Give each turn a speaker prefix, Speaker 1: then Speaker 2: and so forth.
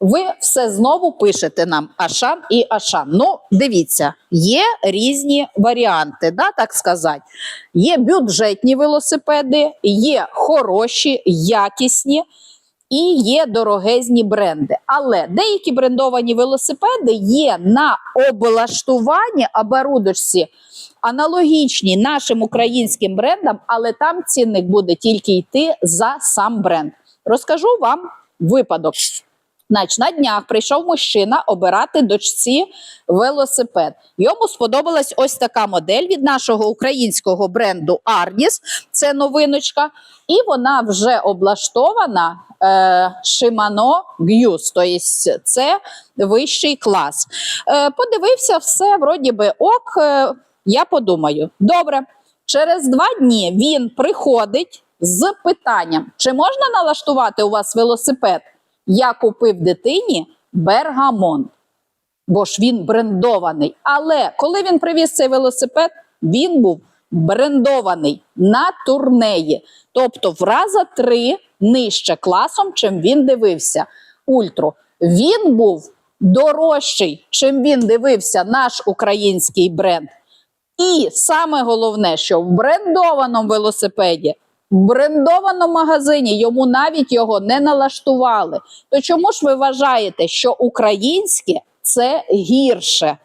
Speaker 1: Ви все знову пишете нам Ашан і Ашан. Ну, дивіться, є різні варіанти, да, так сказати. Є бюджетні велосипеди, є хороші, якісні і є дорогезні бренди. Але деякі брендовані велосипеди є на облаштуванні оборудочці аналогічні нашим українським брендам, але там цінник буде тільки йти за сам бренд. Розкажу вам випадок. Значить, на днях прийшов мужчина обирати дочці велосипед. Йому сподобалась ось така модель від нашого українського бренду Arnis. Це новиночка, і вона вже облаштована Shimano Gyus, тобто це вищий клас. Е, подивився все, вроді би ок. Е, я подумаю, добре, через два дні він приходить з питанням: чи можна налаштувати у вас велосипед? Я купив дитині бергамон, бо ж він брендований. Але коли він привіз цей велосипед, він був брендований на турнеї, тобто в раза три нижче класом, чим він дивився ультру. Він був дорожчий, чим він дивився наш український бренд. І саме головне, що в брендованому велосипеді, брендованому магазині йому навіть його не налаштували. То чому ж ви вважаєте, що українське це гірше?